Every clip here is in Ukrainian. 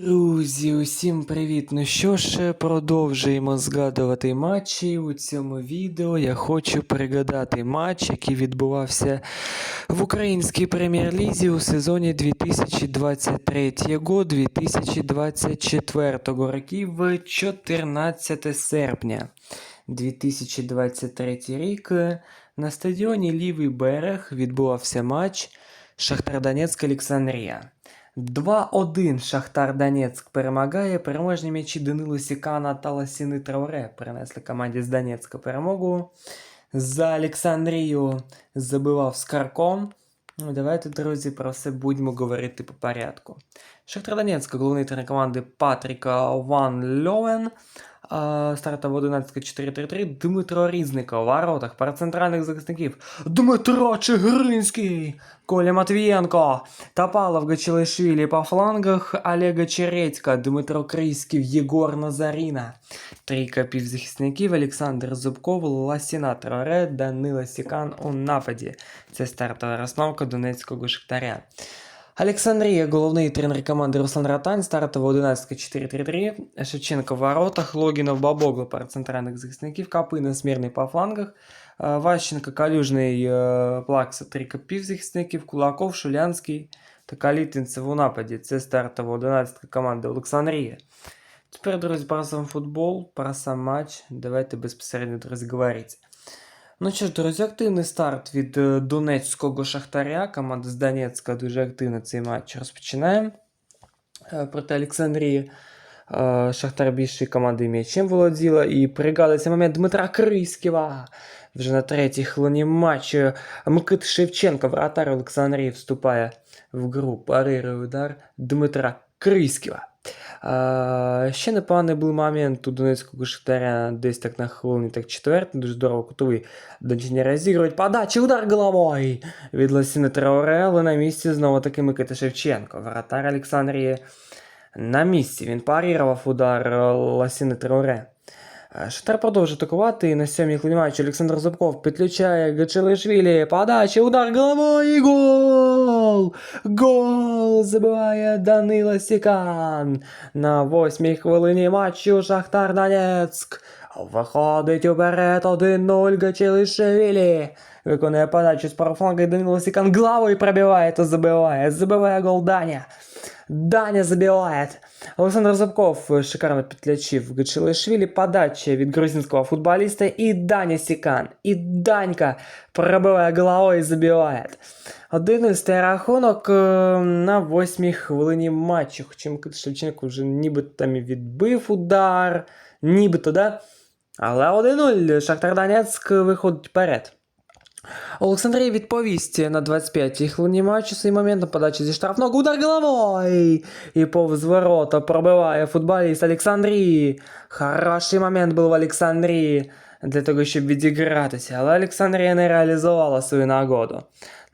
Друзі, усім привіт! Ну що ж, продовжуємо згадувати матчі. У цьому відео я хочу пригадати матч, який відбувався в українській прем'єр-лізі у сезоні 2023-2024 років 14 серпня 2023 рік. На стадіоні Лівий берег відбувався матч Шахтар Донецьк Олександрія. 2-1 Шахтар Донецьк перемагає. Переможні м'ячі Данило Сікана та Ласіни Трауре принесли команді з Донецька перемогу. За Олександрію забивав Скарком. Ну, давайте, друзі, про все будемо говорити по порядку. Шахтар Донецька, головний тренер команди Патріка Ван Льовен. Стартова 11 4-3-3. Дмитро Різников у воротах пара центральних захисників. Дмитро Чигиринський, Коля Матвієнко, Топалов Гачилишвілі по флангах, Олега Чередька, Дмитро Крийський, Єгор Назаріна. Трійка півзахисників Олександр Зубков, Ласіна Троре, Данила Сікан у нападі. Це стартова розновка Донецького Шахтаря. Олександрія, головний тренер команди Руслан Ратань, стартова 11 4-3-3, Шевченко в воротах, Логінов Бабогло пара центральних захисників, Капина смірний по флангах, е, Ващенко, Калюжний, е, Плакса, трійка півзахисників, Кулаков, Шулянський та Калітинцев у нападі. Це стартова 11 команди Олександрія. Тепер, друзі, про сам футбол, про сам матч. Давайте безпосередньо друзі, говорити. Ну що ж, друзі, активний старт від е, Донецького Шахтаря. Команда з Донецька дуже активно цей матч розпочинає. Е, Проти Олександрії е, Шахтар більше команди м'ячем володіла. І пригадується момент Дмитра Крийського. Вже на третій хвилині матчу Микит Шевченко, вратар Олександрії, вступає в гру. Парирує удар Дмитра Крийського. А, ще непоганий був момент у Донецького Шахтаря десь так на хвилині так четвертий, дуже здорово кутовий Дончині розігрують. Подача, удар головою від Лосіни Трауре, але на місці знову таки Микита Шевченко. Вратар Олександрії на місці. Він парірував удар е, Лосіни Трауре. Е, Шахтар продовжує атакувати і на сьомій матчу Олександр Зубков підключає Гачелишвілі. Подача, удар головою і гол! Гол забиває Данила Сікан. На восьмій хвилині матчу Шахтар Донецьк. Виходить уперед 1-0 Гачелишевілі. Виконує подачу з парафланга Данила Сікан главою пробиває та забиває. Забиває гол Даня. Даня забивает. Олександр Зубков шикарно підключив Гачилишвілі. Подача від грузинського футболіста. І Даня Сікан. І Данька пробиває головою і забиває. 1-0 стає рахунок е, на восьмій хвилині матчу. Хоча Микита Шевченко вже нібито там і відбив удар. Нібито, да? Але 1-0 Шахтар Донецьк виходить вперед. Олександрія відповість на 25-й хвилині матчу цей момент подачі зі штрафного удар головою. І повз ворота пробиває футболіст Олександрії. Хороший момент був в Олександрії для того, щоб відігратися, але Олександрія не реалізувала свою нагоду.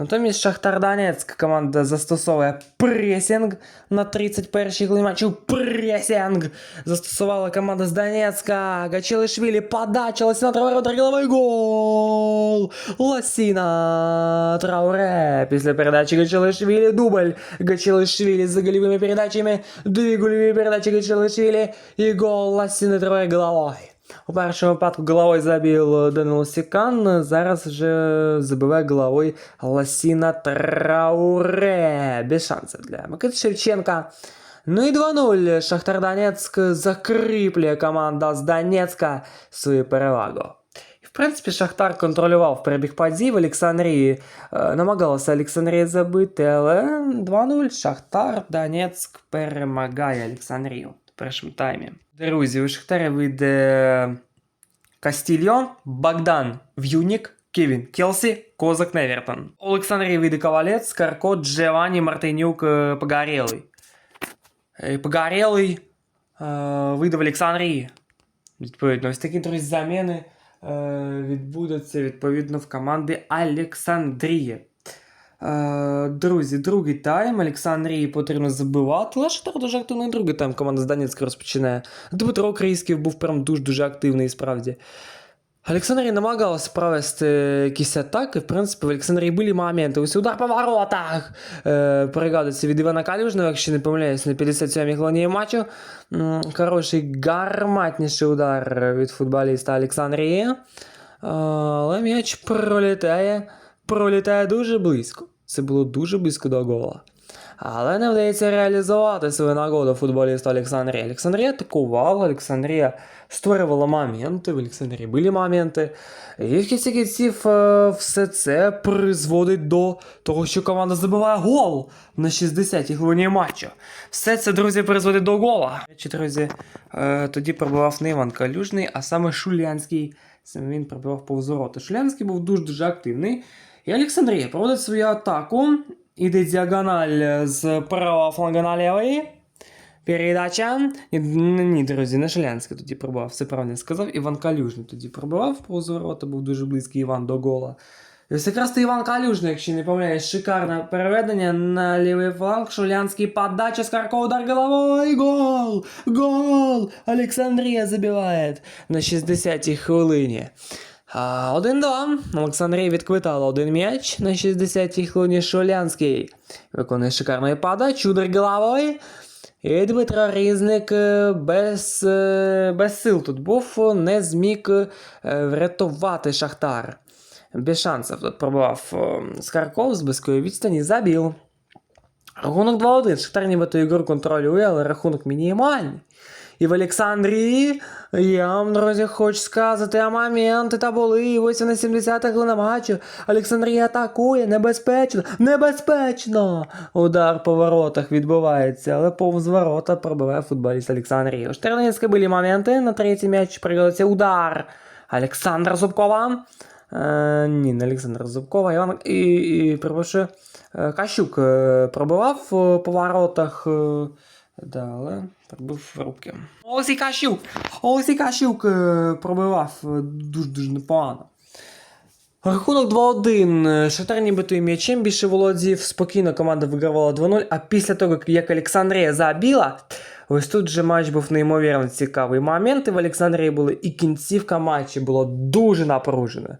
Натомість Шахтар Донецьк команда застосовує пресінг на 31-й хвилині матчу. Пресінг застосувала команда з Донецька. Гачилишвілі подача, Ласіна Трауре, удар головою, гол! Ласіна Трауре. Після передачі Гачилишвілі дубль. Гачилишвілі з голевими передачами. Дві гольові передачі Гачилишвілі і гол Ласіни Трауре головою. У першому випадку головою забив Данило Сікан, зараз вже забиває головою Ласіна Трауре. Без шансів для Микити Шевченка. Ну і 2-0. Шахтар Донецьк закріплює команда з Донецька свою перевагу. І, в принципі, Шахтар контролював перебіг подій в Олександрії. Е, намагалася Олександрія забити, але 2-0. Шахтар Донецьк перемагає Олександрію в першому таймі. Друзі, у Шахтаря вийде Кастільйон, Богдан В'юнік, Кевін Келсі, Козак Невертон. У Олександрії вийде Ковалець, Карко, Джованні, Мартинюк, е, Погорєлий. Е, Погорєлий е, вийде в Олександрії. Відповідно, ось такі друзі заміни е, відбудуться відповідно в команди Олександрії. Е, Друзі, другий тайм. Олександрії потрібно забивати. Але Шахтар дуже активний другий тайм. Команда з Донецька розпочинає. Дмитро Український був прям дуже-дуже активний, справді. Олександрія намагалась провести якісь атаки. В принципі, в Олександрії були моменти. Ось удар по воротах. Е, пригадується від Івана Калюжного, якщо не помиляюсь, на 57-й хвилині матчу. Хороший гарматніший удар від футболіста Олександрії. Е, Але м'яч пролітає, пролітає дуже близько. Це було дуже близько до гола. Але не вдається реалізувати свою нагоду футболіста Олександрія. Олександрія атакувала, Олександрія створювала моменти, в Олександрії були моменти. І в кінці кінців е, все це призводить до того, що команда забиває гол на 60-й хвилині матчу. Все це, друзі, призводить до гола. Чи, друзі, е, тоді пробивав не Іван Калюжний, а саме Шулянський. Саме він пробивав повз. Шулянський був дуже-дуже активний. І Олександрія проводить свою атаку. Іде діагональ з правого фланга на лівий. Передача. Ні, ні, ні, друзі, не Шулянський тоді пробував, все правильно сказав. Іван Калюжний тоді пробував повз ворота, був дуже близький Іван до гола. І ось якраз то Іван Калюжний, якщо не помиляюсь, шикарне переведення на лівий фланг. Шулянський подача, Скарко, удар головой, гол! Гол! Олександрія забиває на 60-й хвилині. А, 1-2. Олександрія відквитала один м'яч на 60-й хвилині Шулянський. Виконує шикарний подачу, удар головою. І Дмитро Різник е, без, е, без сил тут був, не зміг е, врятувати Шахтар. Без шансів тут пробував Скарков з близької відстані, забив. Рахунок 2-1. Шахтар нібито ігру контролює, але рахунок мінімальний. І в Олександрії я вам, друзі, хочу сказати, а моменти та були. Ось на 70-х хвилина матчу. Олександрія атакує, небезпечно, небезпечно. Удар по воротах відбувається, але повз ворота пробиває футболіст Олександрії. У Штерлінська були моменти. На третій м'яч пригодиться удар Олександра Зубкова. Е, ні, не Олександра Зубкова. Іван і, і перепрошую, е, Кащук е, пробивав е, по воротах. Да, але пробив руки. Олексій Кащук! Олексій Кащук е, пробивав дуже-дуже непогано. Рахунок 2-1. Шахтар нібито і м'ячем більше володів. Спокійно команда вигравала 2-0. А після того, як Олександрія забила, ось тут же матч був неймовірно цікавий. Моменти в Олександрії були, і кінцівка матчу була дуже напружена.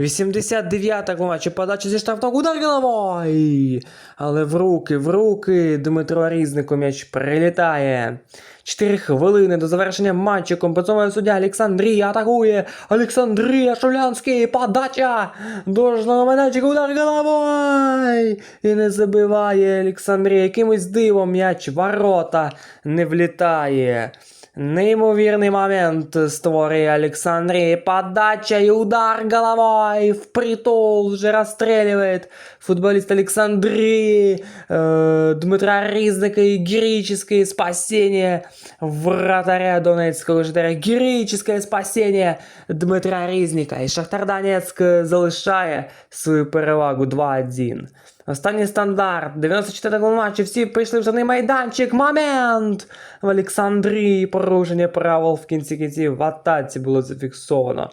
89-та матчі подача зі штрафного удар головою. Але в руки, в руки Дмитро Різнику м'яч прилітає. 4 хвилини до завершення матчу компенсовує суддя Олександрія атакує. Олександрія Шулянський, подача. Дожного майданчика, удар головою. І не забиває Олександрія. Якимось дивом м'яч ворота не влітає. Неймовірний момент створює Олександрія. Подача і удар головой в притул вже розстрілює футболіст Олександрії. Э, Дмитра Різника і героическое спасение вратаря Донецького Житаря. Героическое спасение Дмитра Різника. І Шахтар Донецьк залишає свою перевагу 2-1. Останній стандарт. 94-го матчі всі прийшли в жодний майданчик. Момент! В Олександрії порушення правил в кінці кінців в атаці було зафіксовано.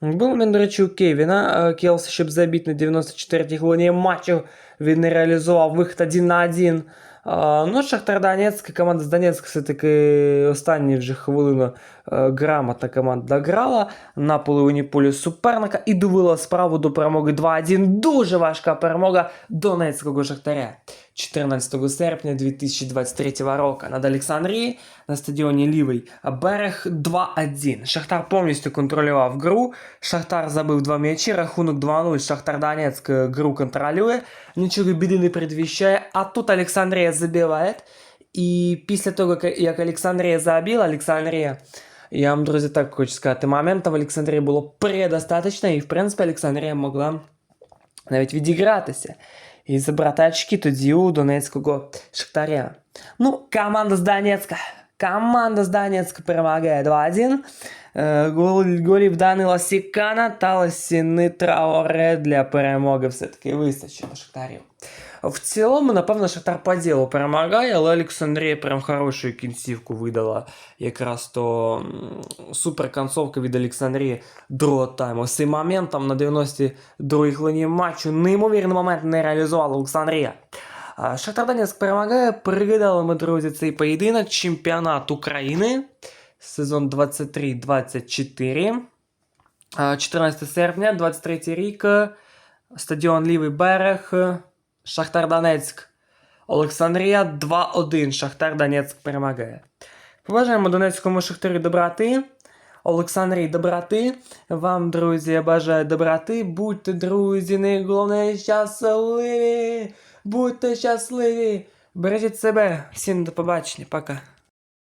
Був момент, до речі, у Кевіна. Е, Келс, щоб забити на 94-й хвилині матчу, він не реалізував вихід 1 на 1. А, Ну, Шахтар Донецьк, команда з Донецька все-таки останні вже хвилину е, грамотна команда дограла на половині полю суперника і довела справу до перемоги 2-1. Дуже важка перемога Донецького Шахтаря. 14 серпня 2023 року над Олександрією на стадіоні Лівий берег 2-1. Шахтар повністю контролював гру. Шахтар забив два м'ячі, рахунок 2-0. Шахтар Донецьк е, гру контролює. Нічого біди не предвіщає. А тут Олександрія забиває. І після того, як Олександрія забила, Олександрія. Я вам, друзі, так хочу сказати, моментів в Олександрії було предостаточно, і в принципі Олександрія могла навіть відігратися і забрати очки тоді у Донецького Шахтаря. Ну, команда з Донецька. Команда з Донецька перемагає 2-1. Е, гол, голів Данила Сікана та Лосіни Траоре для перемоги все-таки вистачило Шахтарів. В цілому, напевно, Шахтар по ділу перемагає, але Олександрія прям хорошу кінцівку видала. Якраз то м, супер концовка від Олександрії другого тайму. З цим моментом на 92-й хвилині матчу неймовірний момент не реалізувала Олександрія. Шахтар Донецьк перемагає. Пригадали ми, друзі, цей поєдинок. Чемпіонат України. Сезон 23-24. 14 серпня, 23 рік. Стадіон Лівий берег. Шахтар Донецьк. Олександрія 2-1. Шахтар Донецьк перемагає. Побажаємо Донецькому Шахтарі доброти. Олександрій доброти. Вам, друзі, я бажаю доброти. Будьте, друзі, найголовніше щасливі. Будьте щасливі. Бережіть себе. Всім до побачення. Пока.